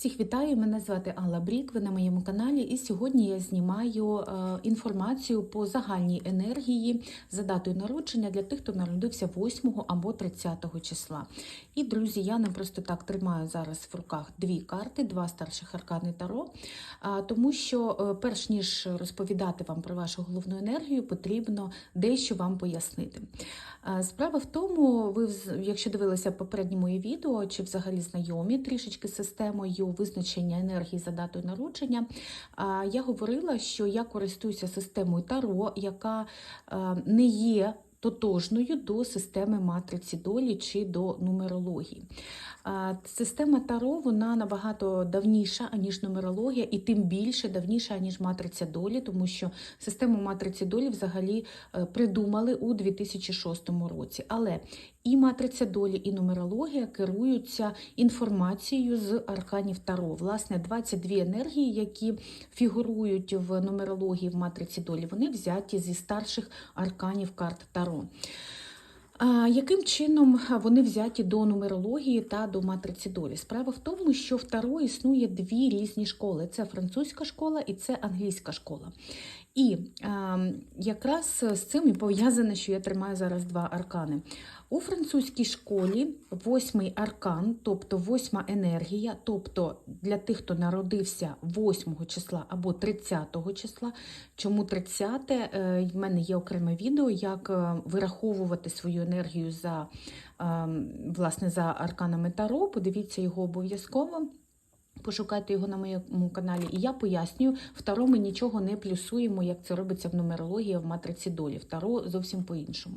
Всіх вітаю, мене звати Алла Брік, ви на моєму каналі, і сьогодні я знімаю е, інформацію по загальній енергії за датою народження для тих, хто народився 8 або 30 числа. І, друзі, я не просто так тримаю зараз в руках дві карти, два старших аркани Таро, тому що, е, перш ніж розповідати вам про вашу головну енергію, потрібно дещо вам пояснити. Справа в тому, ви, якщо дивилися попередні мої відео, чи взагалі знайомі трішечки з системою визначення енергії за датою народження, я говорила, що я користуюся системою Таро, яка не є тотожною до системи матриці долі чи до нумерології. Система Таро вона набагато давніша, аніж нумерологія, і тим більше давніша, аніж матриця долі, тому що систему матриці долі взагалі е, придумали у 2006 році. Але і матриця долі, і нумерологія керуються інформацією з арканів Таро. Власне, 22 енергії, які фігурують в нумерології в матриці долі, вони взяті зі старших арканів карт Таро. А, Яким чином вони взяті до нумерології та до матриці долі? Справа в тому, що в Таро існує дві різні школи: це французька школа і це англійська школа. І а, якраз з цим і пов'язане, що я тримаю зараз два аркани. У французькій школі восьмий аркан, тобто восьма енергія, тобто для тих, хто народився 8 числа або 30 числа. Чому 30? Е, В мене є окреме відео, як е, вираховувати свою енергію за, е, власне, за арканами Таро. Подивіться його обов'язково. Пошукайте його на моєму каналі, і я пояснюю, в Таро ми нічого не плюсуємо, як це робиться в нумерології, в матриці долі. В Таро зовсім по-іншому.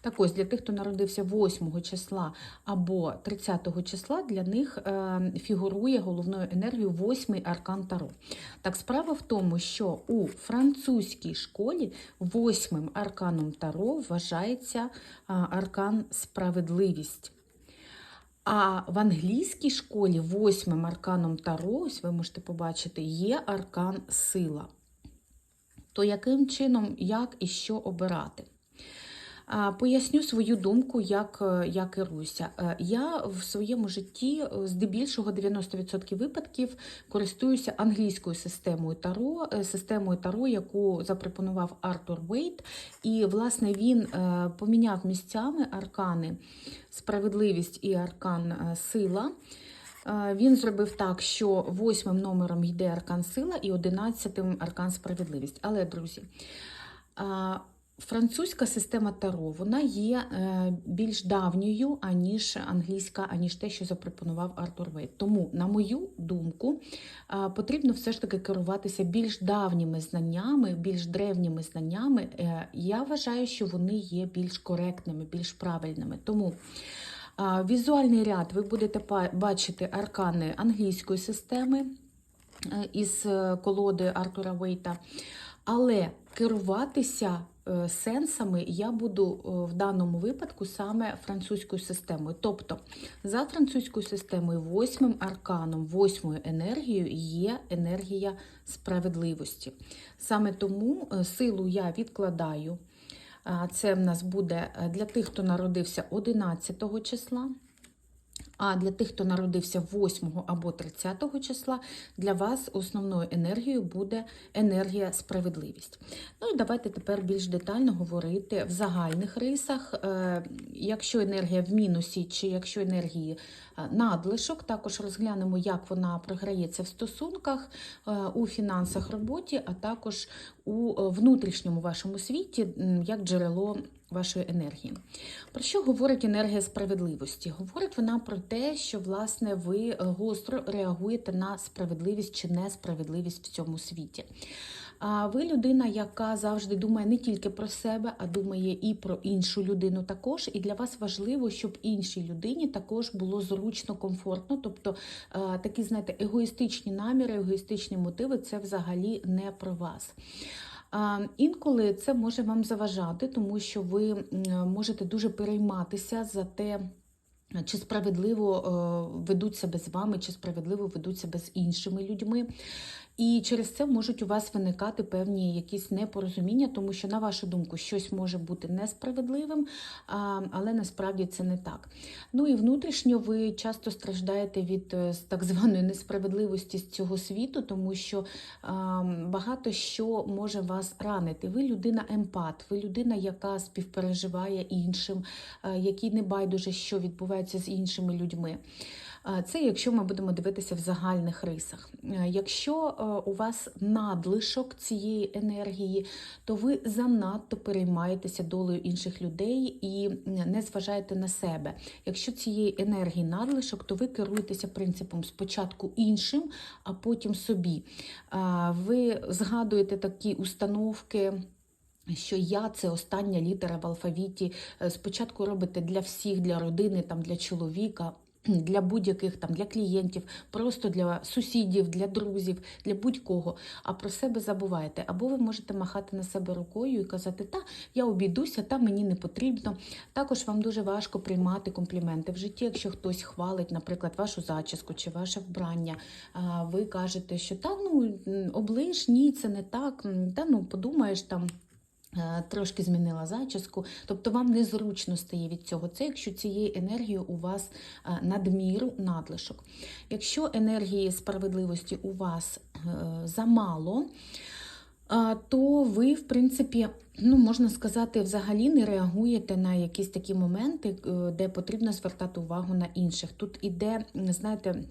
Так ось, для тих, хто народився 8 числа або 30 числа, для них е, фігурує головною енергією 8 аркан Таро. Так, справа в тому, що у французькій школі восьмим арканом Таро вважається е, аркан справедливість. А в англійській школі восьмим арканом Таро, ось ви можете побачити, є аркан сила. То яким чином, як і що обирати? Поясню свою думку, як е, я керуюся. Е, Я в своєму житті е, здебільшого 90% випадків користуюся англійською системою Таро, системою Таро, яку запропонував Артур Вейт. І, власне, він поміняв місцями аркани справедливість і аркан сила. Він зробив так, що восьмим номером йде аркан сила і одинадцятим аркан справедливість. Але, друзі, французька система Таро вона є е, більш давньою, аніж англійська, аніж те, що запропонував Артур Вейт. Тому, на мою думку, потрібно все ж таки керуватися більш давніми знаннями, більш древніми знаннями. Е, Я вважаю, що вони є більш коректними, більш правильними. Тому Візуальний ряд ви будете бачити аркани англійської системи е, із е, колоди Артура Вейта, але керуватися е, сенсами я буду е, в даному випадку саме французькою системою. Тобто за французькою системою, восьмим арканом, восьмою енергією є енергія справедливості. Саме тому е, силу я відкладаю. Це в нас буде е, для тих, хто народився 11 числа. А для тих, хто народився 8 або 30 числа, для вас основною енергією буде енергія справедливість. Ну і давайте тепер більш детально говорити в загальних рисах. Е, Якщо енергія в мінусі, чи якщо енергії е, надлишок, також розглянемо, як вона програється в стосунках, е, у фінансах роботі, а також у внутрішньому вашому світі, як джерело вашої енергії. Про що говорить енергія справедливості? Говорить вона про те, що власне ви гостро реагуєте на справедливість чи несправедливість в цьому світі. А ви людина, яка завжди думає не тільки про себе, а думає і про іншу людину також. І для вас важливо, щоб іншій людині також було зручно, комфортно. Тобто е, такі, знаєте, егоїстичні наміри, егоїстичні мотиви це взагалі не про вас. Інколи це може вам заважати, тому що ви можете дуже перейматися за те. чи справедливо е, ведуть себе з вами, чи справедливо ведуть себе з іншими людьми. І через це можуть у вас виникати певні якісь непорозуміння, тому що, на вашу думку, щось може бути несправедливим, але насправді це не так. Ну і внутрішньо ви часто страждаєте від е, так званої несправедливості з цього світу, тому що багато що може вас ранити. Ви людина емпат, ви людина, яка співпереживає іншим, е, який не байдуже, що відбувається з іншими людьми. Це якщо ми будемо дивитися в загальних рисах. Е, Якщо е, у вас надлишок цієї енергії, то ви занадто переймаєтеся долею інших людей і не зважаєте на себе. Якщо цієї енергії надлишок, то ви керуєтеся принципом спочатку іншим, а потім собі. Ви згадуєте такі установки. Що я це остання літера в алфавіті. Е, Спочатку робите для всіх, для родини, там для чоловіка, для будь-яких там для клієнтів, просто для сусідів, для друзів, для будь-кого. А про себе забуваєте. Або ви можете махати на себе рукою і казати, та я обійдуся, та мені не потрібно. Також вам дуже важко приймати компліменти в житті, якщо хтось хвалить, наприклад, вашу зачіску чи ваше вбрання. Ви кажете, що та ну оближ, ні, це не так. Та ну подумаєш там. Е, Трошки змінила зачіску, тобто вам незручно стає від цього. Це якщо цієї енергії у вас е, надміру, надлишок. Якщо енергії справедливості у вас е, замало, то ви, в принципі, ну, можна сказати, взагалі не реагуєте на якісь такі моменти, де потрібно звертати увагу на інших. Тут іде, знаєте,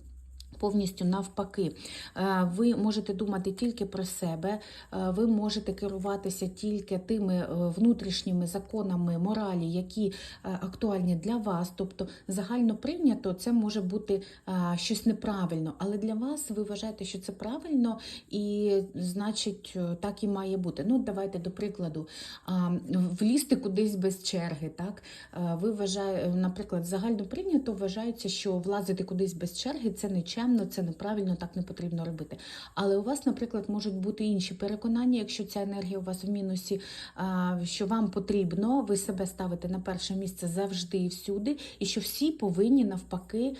Повністю навпаки, Е, ви можете думати тільки про себе, е, ви можете керуватися тільки тими е, внутрішніми законами моралі, які актуальні для вас. Тобто загально прийнято це може бути щось неправильно, але для вас ви вважаєте, що це правильно, і значить так і має бути. Ну, давайте до прикладу, влізти кудись без черги. Так ви вважаєте, наприклад, загально прийнято вважається, що влазити кудись без черги це нечемно, це неправильно, так не потрібно робити. Але у вас, наприклад, можуть бути інші переконання, якщо ця енергія у вас в мінусі, що вам потрібно, ви себе ставите на перше місце завжди і всюди, і що всі повинні навпаки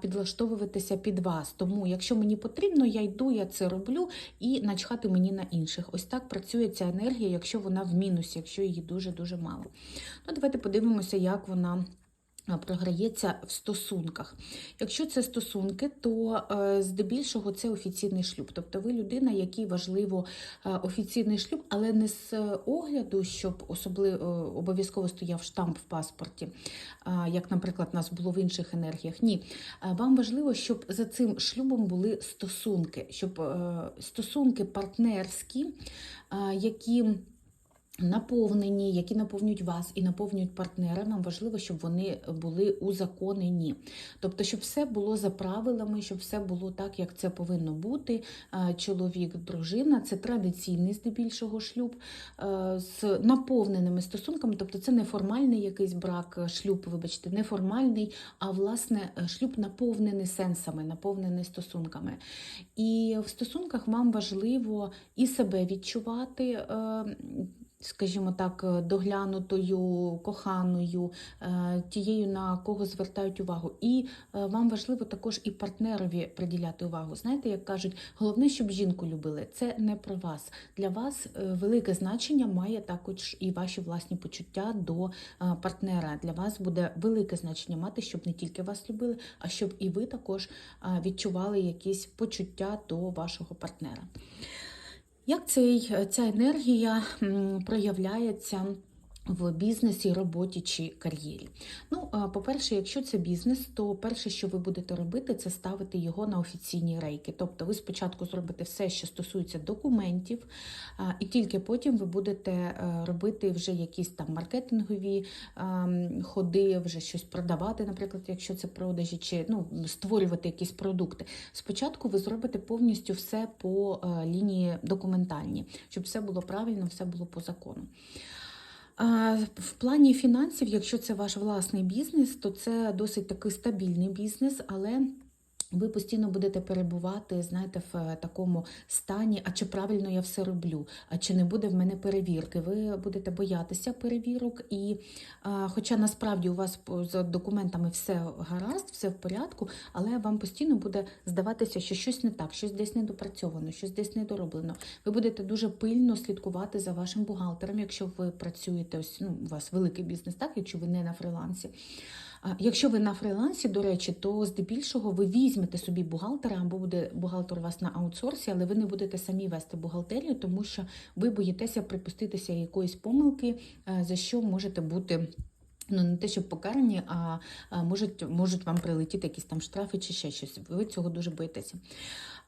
підлаштовуватися під вас. Тому, якщо мені потрібно, я йду, я це роблю і начхати мені на інших. Ось так працює ця енергія, якщо вона в мінусі, якщо її дуже дуже мало. Ну, давайте подивимося, як вона. Програється в стосунках. Якщо це стосунки, то е, здебільшого це офіційний шлюб. Тобто ви людина, якій важливо е, офіційний шлюб, але не з е, огляду, щоб особливо обов'язково стояв штамп в паспорті, е, як, наприклад, у нас було в інших енергіях. Ні, Е, вам важливо, щоб за цим шлюбом були стосунки, щоб е, стосунки партнерські, е, які наповнені, які наповнюють вас і наповнюють партнера, нам важливо, щоб вони були узаконені. Тобто, щоб все було за правилами, щоб все було так, як це повинно бути. Е, Чоловік, дружина це традиційний здебільшого шлюб е, з наповненими стосунками. Тобто, це не формальний якийсь брак, е, шлюб, вибачте, не формальний, а власне шлюб наповнений сенсами, наповнений стосунками. І в стосунках вам важливо і себе відчувати. Скажімо так, е, доглянутою, коханою, е, тією, на кого звертають увагу. І е, вам важливо також і партнерові приділяти увагу. Знаєте, як кажуть, головне, щоб жінку любили. Це не про вас. Для вас велике значення має також і ваші власні почуття до партнера. Для вас буде велике значення мати, щоб не тільки вас любили, а щоб і ви також відчували якісь почуття до вашого партнера. Як цей, ця енергія проявляється в бізнесі, роботі чи кар'єрі? Ну, по-перше, якщо це бізнес, то перше, що ви будете робити, це ставити його на офіційні рейки. Тобто ви спочатку зробите все, що стосується документів, і тільки потім ви будете е, робити вже якісь там маркетингові ходи, вже щось продавати, наприклад, якщо це продажі, чи ну, створювати якісь продукти. Спочатку ви зробите повністю все по е, лінії документальній, щоб все було правильно, все було по закону. В плані фінансів, якщо це ваш власний бізнес, то це досить такий стабільний бізнес, але Ви постійно будете перебувати, знаєте, в е, такому стані, а чи правильно я все роблю, а чи не буде в мене перевірки. Ви будете боятися перевірок, і хоча насправді у вас з документами все гаразд, все в порядку, але вам постійно буде здаватися, що щось не так, щось десь недопрацьовано, щось десь недороблено. Ви будете дуже пильно слідкувати за вашим бухгалтером, якщо ви працюєте, ось ну, у вас великий бізнес, так, якщо ви не на фрилансі. Якщо ви на фрилансі, до речі, то здебільшого ви візьмете собі бухгалтера або буде бухгалтер у вас на аутсорсі, але ви не будете самі вести бухгалтерію, тому що ви боїтеся припуститися якоїсь помилки, е, за що можете бути. Ну, не те, щоб покарані, а можуть, можуть вам прилетіти якісь там штрафи чи ще щось. Ви цього дуже боїтеся.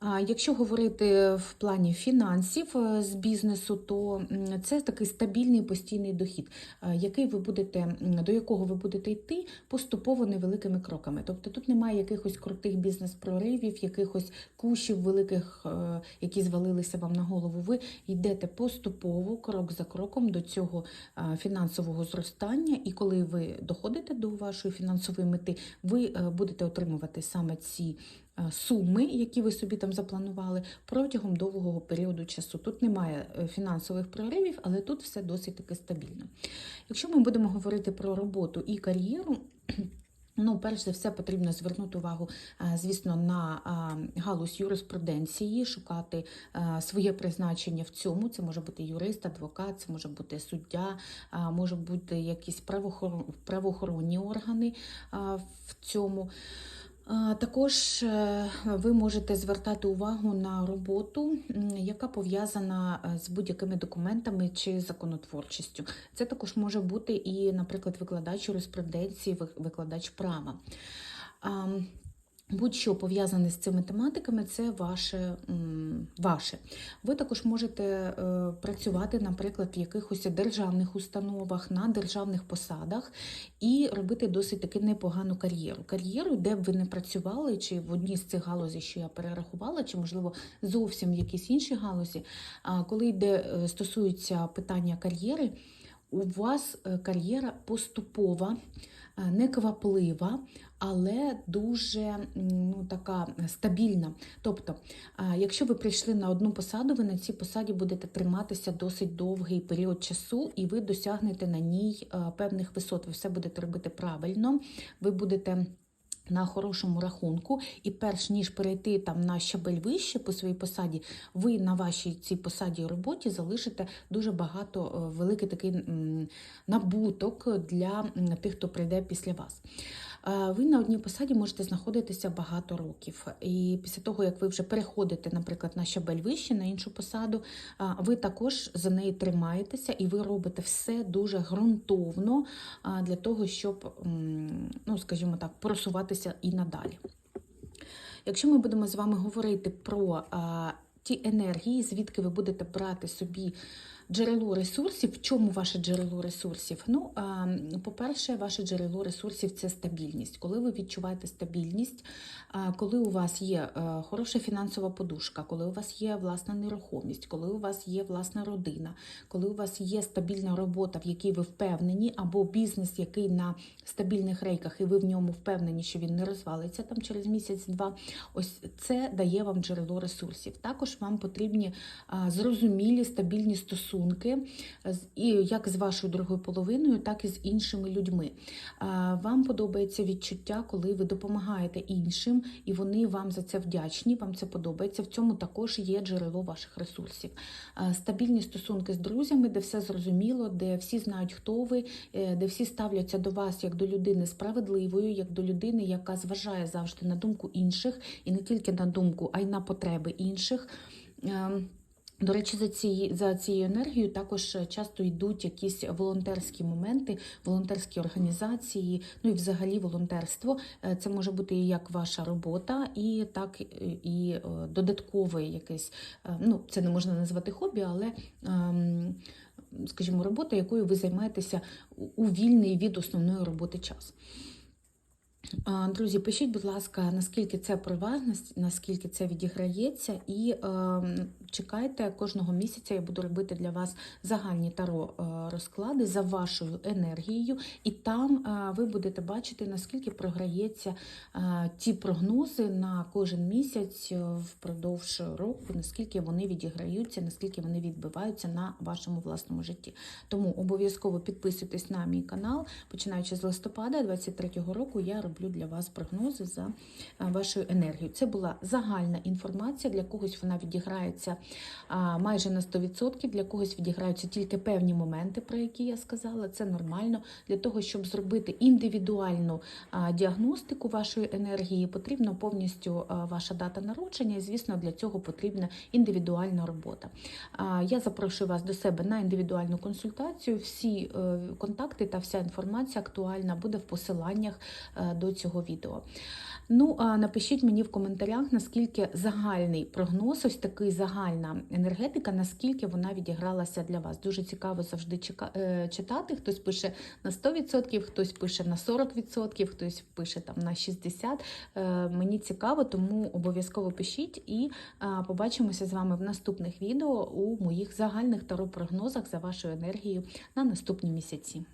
А якщо говорити в плані фінансів е, з бізнесу, то це такий стабільний постійний дохід, е, який ви будете, до якого ви будете йти поступово невеликими кроками. Тобто тут немає якихось крутих бізнес-проривів, якихось кущів великих, е, які звалилися вам на голову. Ви йдете поступово, крок за кроком до цього фінансового зростання, і коли ви доходите до вашої фінансової мети, ви е, будете отримувати саме ці е, суми, які ви собі там запланували, протягом довгого періоду часу. Тут немає е, фінансових проривів, але тут все досить таки стабільно. Якщо ми будемо говорити про роботу і кар'єру, Ну, перш за все, потрібно звернути увагу, е, звісно, на галузь юриспруденції, шукати е, своє призначення в цьому. Це може бути юрист, адвокат, це може бути суддя, е, може бути якісь правоохорон- правоохоронні органи в цьому. Також е, ви можете звертати увагу на роботу, яка пов'язана е, з будь-якими документами чи законотворчістю. Це також може бути і, наприклад, викладач юриспруденції, викладач права. Будь-що пов'язане з цими тематиками, це ваше. ваше. Ви також можете е, працювати, наприклад, в якихось державних установах, на державних посадах і робити досить таки непогану кар'єру. Кар'єру, де б ви не працювали, чи в одній з цих галузей, що я перерахувала, чи, можливо, зовсім в якійсь іншій галузі. Коли йде е, стосується питання кар'єри, у вас е, кар'єра поступова, е, некваплива, але дуже ну, така стабільна. Тобто, якщо ви прийшли на одну посаду, ви на цій посаді будете триматися досить довгий період часу, і ви досягнете на ній е, певних висот. Ви все будете робити правильно, ви будете. На хорошому рахунку, і перш ніж перейти там на щабель вище по своїй посаді, ви на вашій цій посаді роботі залишите дуже багато е, великий такий набуток для тих, хто прийде після вас. Ви на одній посаді можете знаходитися багато років. І після того, як ви вже переходите, наприклад, на щабель вище, на іншу посаду, ви також за неї тримаєтеся і ви робите все дуже ґрунтовно для того, щоб, ну, скажімо так, просуватися і надалі. Якщо ми будемо з вами говорити про ті енергії, звідки ви будете брати собі джерело ресурсів, в чому ваше джерело ресурсів? Ну, по-перше, ваше джерело ресурсів це стабільність. Коли ви відчуваєте стабільність, коли у вас є е, хороша фінансова подушка, коли у вас є власна нерухомість, коли у вас є власна родина, коли у вас є стабільна робота, в якій ви впевнені, або бізнес, який на стабільних рейках, і ви в ньому впевнені, що він не розвалиться там через місяць-два. Ось це дає вам джерело ресурсів. Також вам потрібні зрозумілі стабільні стосунки, з- і як з вашою другою половиною, так і з іншими людьми. Вам подобається відчуття, коли ви допомагаєте іншим, і вони вам за це вдячні. Вам це подобається. В цьому також є джерело ваших ресурсів. Стабільні стосунки з друзями, де все зрозуміло, де всі знають, хто ви, е, де всі ставляться до вас як до людини справедливої, як до людини, яка зважає завжди на думку інших, і не тільки на думку, а й на потреби інших. До речі, за цією за цією енергією також часто йдуть якісь волонтерські моменти, волонтерські організації, ну і взагалі волонтерство. Е, Це може бути і як ваша робота, і так і- і е, додаткове якесь. е, Ну, це не можна назвати хобі, але. ем, Скажімо, робота, якою ви займаєтеся у вільний від основної роботи час. Друзі, пишіть, будь ласка, наскільки це про наскільки це відіграється, і е, чекайте кожного місяця. Я буду робити для вас загальні таро е, розклади за вашою енергією, і там е, ви будете бачити, наскільки програється е, ті прогнози на кожен місяць е, впродовж року, наскільки вони відіграються, наскільки вони відбиваються на вашому власному житті. Тому обов'язково підписуйтесь на мій канал. Починаючи з листопада 23-го року, я роблю для вас прогнози за е, вашою енергією. Це була загальна інформація. Для когось вона відіграється майже на 100%, для когось відіграються тільки певні моменти, про які я сказала. Це нормально. Для того, щоб зробити індивідуальну діагностику вашої енергії, потрібна повністю ваша дата народження, і звісно, для цього потрібна індивідуальна робота. Я запрошую вас до себе на індивідуальну консультацію. Всі е, контакти та вся інформація актуальна буде в посиланнях е, до цього відео. Ну, а напишіть мені в коментарях, наскільки загальний прогноз, ось такий загальна енергетика, наскільки вона відігралася для вас. Дуже цікаво завжди е, читати. Хтось пише на 100%, хтось пише на 40%, хтось пише там на 60%. Е, Мені цікаво, тому обов'язково пишіть і побачимося з вами в наступних відео у моїх загальних таро прогнозах за вашою енергією на наступні місяці.